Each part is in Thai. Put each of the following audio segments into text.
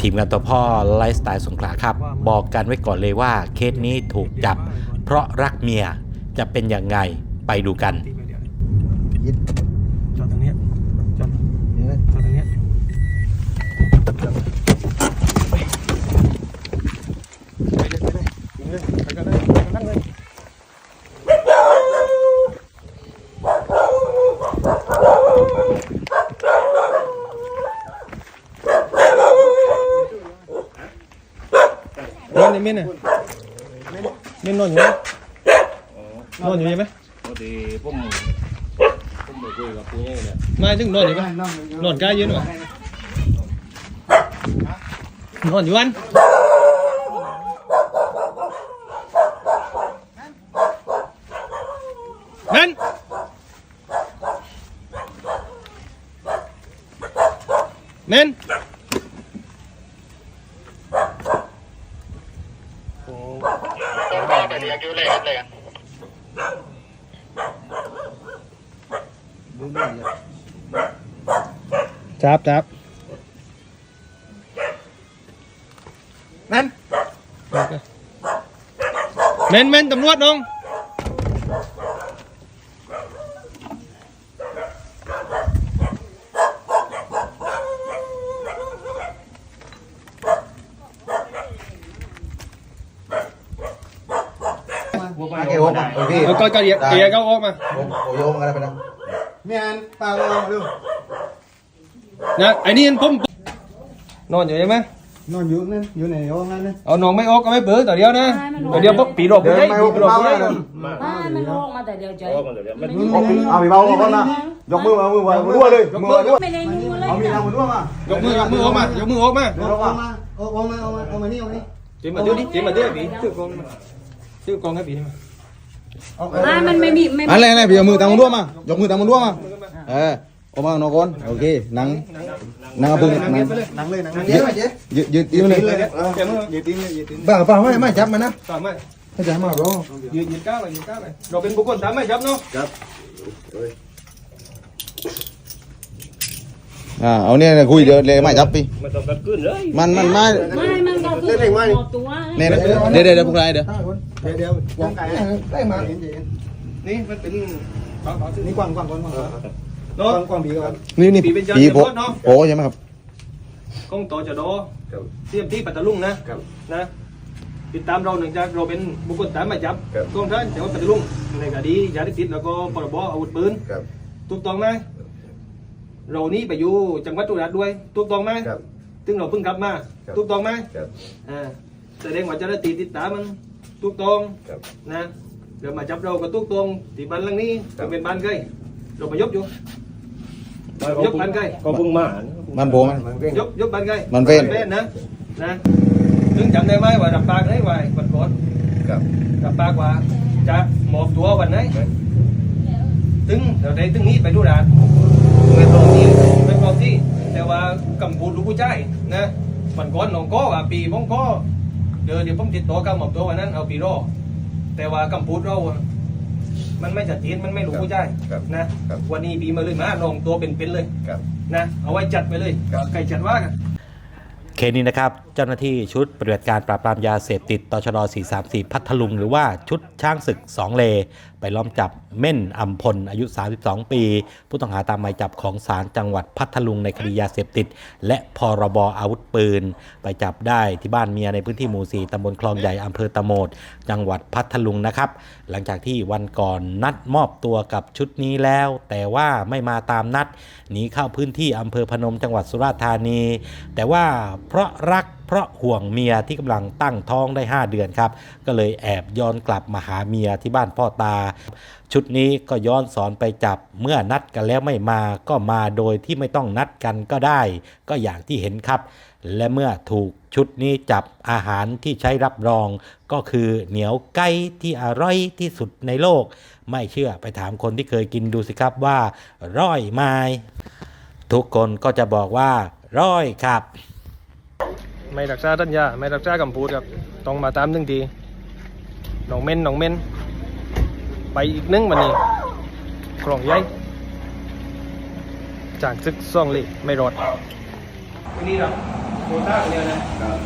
ทีมงานตัวพ่อไลฟ์สไตล์สงขลาครับ บอกกันไว้ก่อนเลยว่าเคสนี้ถูกจับ เพราะรักเมียจะเป็นยังไงไปดูกัน ตีไปเดี๋ยว ยึด จอดตรงเนี้ยจอด นี่เลย จอดตรงเนี้ย ไปเลยไปเลย ยิงเลยไปก็ได้ไปก็นั่งเลย นอนในเม่นน่ะเม่นนอนอยู่ไหมนอนอยู่ไหมพอดีผมผมไปคุยกับผู้ใหญ่เนี่ยมาถึงนอนอยู่ไหมนอนนอนกล้ายืนหรอนอนอยู่อันนั่นเน้ นโอ้ดูหน่อยเลยจับจับนั่นเม่นเม่นตำรวจน้อง มาเกโอมาโอเคเอาก็ก็เดียวเดียวก็ออกมาโอ้โยมกันไปนะเมียนปลาโลดูนะไอ้นี่ผมนอนอยู่ใช่ไหมนอนอยู่นั่นอยู่ในห้องนั่นนะเอาน้องไม่ออกก็ไม่เปิดต่อเดียวนะต่อเดียวปุ๊บปีหลบเดิผู้นใหญ่ไม่ปีออกหลบมาผู้ใหญ่เลยบ้านมันออกมาแต่เดียวใจเพราะมันเดี๋ยวมันเอาไปเบาก่อนนะยกมือมามือมามือด้วยเลยมือด้วยไม่ได้ยุ่งเลยเอามีดเอามือด้วยมายกมือยกมือออกมายกมือออกมาเอามาเอาเอามาเอามาเอามานี่เอามานี่เจมมาดูดิเจมมาดูปีชื่อกอง ชื่อกองให้ปีนี่มาบ้านมันไม่มีไม่อันแรกเลยพี่เอามือตามมือด้วยมายกมือตามมือด้วยมาเออออกมานอนก่อนโอเคนั่งนั่งพึ่งนั่งนั่งเลยนั่งยืดยืดยืดยืดเลยเจมมือยืดตีนยืดตีนบ้าเปล่าไม่ไม่จับมันนะตามไหมไม่จับมาหรอยืดยืดก้าวเลยยืดก้าวเลยเราเป็นบุคคลตามไหมจับเนาะ อ่าเอาเนี่ยคุยเดี๋ยวเลยไม่จับพี่มันต้องกันขึ้นเลยมันมันไม่ไม่มันก็คือหมดตัวเนี่ยเดี๋ยวเดี๋ยวเดี๋ยวพวกไรเดี๋ยวเดี๋ยวเดี๋ยววางไก่ได้มานี่มันเป็นนี่กว้างกว้างกว้างเนาะกว้างผีกันนี่นี่ผีเป็นยอดผีเยี่ยมโผเนอะโผใช่ไหมครับกองโตจะโดเสียมที่ปัตตาลุงนะนะติดตามเราหนึ่งจากเราเป็นบุคคลตามหมายจับกองท่านจังหวัดปัตตาลุงในคดียาเสพติดแล้วก็พรบอาวุธปืนครับถูกต้องไหม เรานี่ไปอยู่จังหวัดตุลาด้วยถูกต้องไหมครับ ซึ่งเราเพิ่งกลับมาครับ ถูกต้องไหมครับอ่าแสดงว่าเจ้าหน้าที่ติดตามมันถูกต้องครับ นะเดี๋ยวมาจับเราก็ถูกต้องที่บ้านหลังนี้ครับก็เป็นบ้านใกล้เรามายกอยู่ ยกบ้านใกล้ ก็เพิ่งมามันโผมันยกยกบ้านใกล้มันเป็นบ้นะนะถึงจำได้ไหมว่าดับปากได้ไว้วันก่อนครับดับปากว่าจะหมอบตัววันไหน ถึงเราได้ถึงนี้ไปดูดาน ไม่ตรงที่ไม่ตรงที่ แต่ว่ากำพูดลูกผู้ใจนะฝันก่อนน้องก็ว่าปีผมก็เดี๋ยวเดี๋ยวผมติดต่อกับหมอบตัววันนั้นเอาปีรอแต่ว่ากำพูดเรา มันไม่จัดเจนมันไม่รู้ผู้ใจครับนะ ครับ วันนี้ปีมาเลยมาลองตัวเป็นๆเลยครับ นะ เอาไว้จัดไปเลยครับไก่จัดว่ากัน เคสนี้นะครับ จ้าหน้าที่ชุดปฏิบัติการปราบปรามยาเสพติดตชด434 พัทลุง หรือว่าชุดช้างศึก 2 เล ไปล้อมจับเม่นอัมพล อายุ 32 ปี ผู้ต้องหาตามหมายจับของศาลจังหวัดพัทลุงในคดียาเสพติด และพรบอาวุธปืน ไปจับได้ที่บ้านเมียในพื้นที่หมู่ 4ตำบลคลองใหญ่อำเภอตะโมดจังหวัดพัทลุงนะครับ หลังจากที่วันก่อนนัดมอบตัวกับชุดนี้แล้ว แต่ว่าไม่มาตามนัดหนีเข้าพื้นที่อำเภอพนมจังหวัดสุราษฎร์ธานี แต่ว่าเพราะรักเพราะห่วงเมียที่กำลังตั้งท้องได้ 5 เดือนครับ ก็เลยแอบย้อนกลับมาหาเมียที่บ้านพ่อตา ชุดนี้ก็ย้อนสอนไปจับเมื่อนัดกันแล้วไม่มาก็มาโดยที่ไม่ต้องนัดกันก็ได้ ก็อย่างที่เห็นครับ และเมื่อถูกชุดนี้จับอาหารที่ใช้รับรอง ก็คือเหนียวไก่ที่อร่อยที่สุดในโลก ไม่เชื่อไปถามคนที่เคยกินดูสิครับว่า ร่อยไหมทุกคนก็จะบอกว่า ร่อยครับ ไม่รักษาทัญญาไม่รักษากำพูดครับต้องมาตามทึงทีหนองเม่นหนองเม่นไปอีกนึงวันนี้กล่องใหญ่จากซึกซ่องเล็กไม่รอดวันนี้คราโคต้าเรียนนะครับ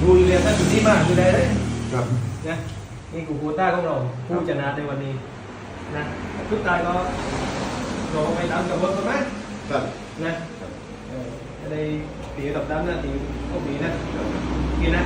ดูเรียนท่านอยู่ที่มากดูได้เลยครับนะนี่กูโคต้าของเราผู้ชนะในวันนี้นะทุกตายก็รอไปตามกระบวนการไหมครับนะจะได้ ตีกับดำๆนะตีก็มีนะมีนะ